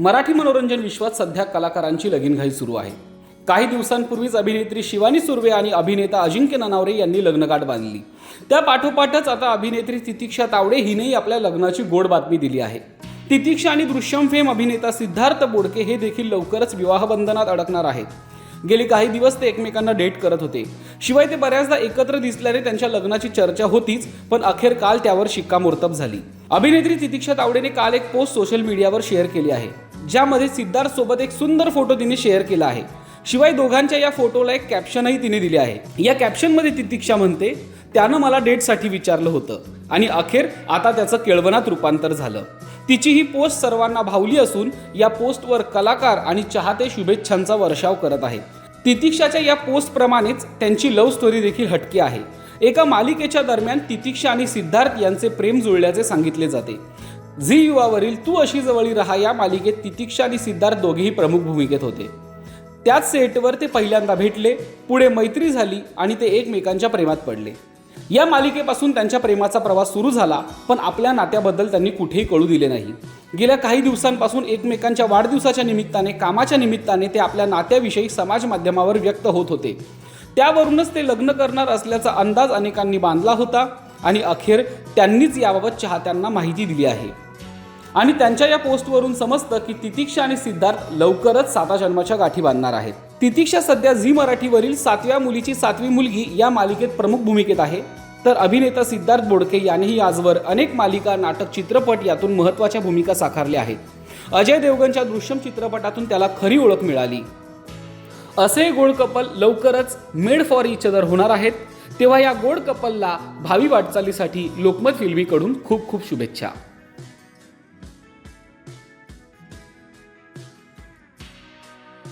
मराठी मनोरंजन विश्वात सध्या कलाकारांची लगीनघाई सुरू आहे. काही दिवसांपूर्वीच अभिनेत्री शिवानी सुर्वे आणि अभिनेता अजिंक्य ननावरे यांनी लग्नगाठ बांधली. त्या पाठोपाठच आता अभिनेत्री तितिक्षा तावडे हिनेही आपल्या लग्नाची गोड बातमी दिली आहे. तितिक्षा आणि दृश्यम फेम अभिनेता सिद्धार्थ बोडके हे देखील लवकरच विवाहबंधनात अडकणार आहेत. गेले काही दिवस ते एकमेकांना डेट करत होते. शिवाय ते बऱ्याचदा एकत्र दिसल्याने त्यांच्या लग्नाची चर्चा होतीच पण अखेर काल त्यावर शिक्कामोर्तब झाली. अभिनेत्री तितिक्षा तावडेने काल एक पोस्ट सोशल मीडियावर शेअर केली आहे. ज्यामध्ये सिद्धार्थ सोबत एक सुंदर फोटो तिने शेअर केला आहे. शिवाय दोघांच्या या फोटोला एक कॅप्शनही तिने दिले आहे. या कॅप्शनमध्ये तितिक्षा म्हणते त्यानं मला डेटसाठी विचारलं होतं आणि अखेर आता त्याचं केळवणात रूपांतर झालं. तिची ही पोस्ट सर्वांना भावली असून या पोस्टवर कलाकार आणि चाहते शुभेच्छांचा वर्षाव करत आहेत. तितिक्षाच्या या पोस्टप्रमाणेच त्यांची लव्ह स्टोरी देखील हटकी आहे. एका मालिकेच्या दरम्यान तितिक्षा आणि सिद्धार्थ यांचे प्रेम जुळल्याचे सांगितले जाते. झी युवावरील तू अशी जवळी रहा या मालिकेत तितिक्षा आणि सिद्धार्थ दोघेही प्रमुख भूमिकेत होते. त्याच सेटवर ते पहिल्यांदा भेटले पुढे मैत्री झाली आणि ते एकमेकांच्या प्रेमात पडले. या मालिकेपासून त्यांच्या प्रेमाचा प्रवास सुरू झाला पण आपल्या नात्याबद्दल त्यांनी कुठेही कळू दिले नाही. गेल्या काही दिवसांपासून एकमेकांच्या वाढदिवसाच्या निमित्ताने कामाच्या निमित्ताने ते आपल्या नात्याविषयी समाज माध्यमावर व्यक्त होत होते. त्यावरूनच ते लग्न करणार असल्याचा अंदाज अनेकांनी बांधला होता आणि अखेर त्यांनीच याबाबत चाहत्यांना माहिती दिली आहे. आणि त्यांच्या या पोस्टवरून समजतं की तितिक्षा आणि सिद्धार्थ लवकरच साता जन्माच्या गाठी बांधणार आहेत. तितिक्षा सध्या झी मराठीवरील सातव्या मुलीची सातवी मुलगी या मालिकेत प्रमुख भूमिकेत आहे. तर अभिनेता सिद्धार्थ बोडके यांनीही आजवर अनेक मालिका नाटक चित्रपट यातून महत्त्वाच्या भूमिका साकारल्या आहेत. अजय देवगनच्या दृश्यम चित्रपटातून त्याला खरी ओळख मिळाली. असे गोड कपल लवकरच मेड फॉर इच अदर होणार आहेत. तेव्हा या गोड कपलला भावी वाटचालीसाठी लोकमत फिल्मीकडून खूप खूप शुभेच्छा.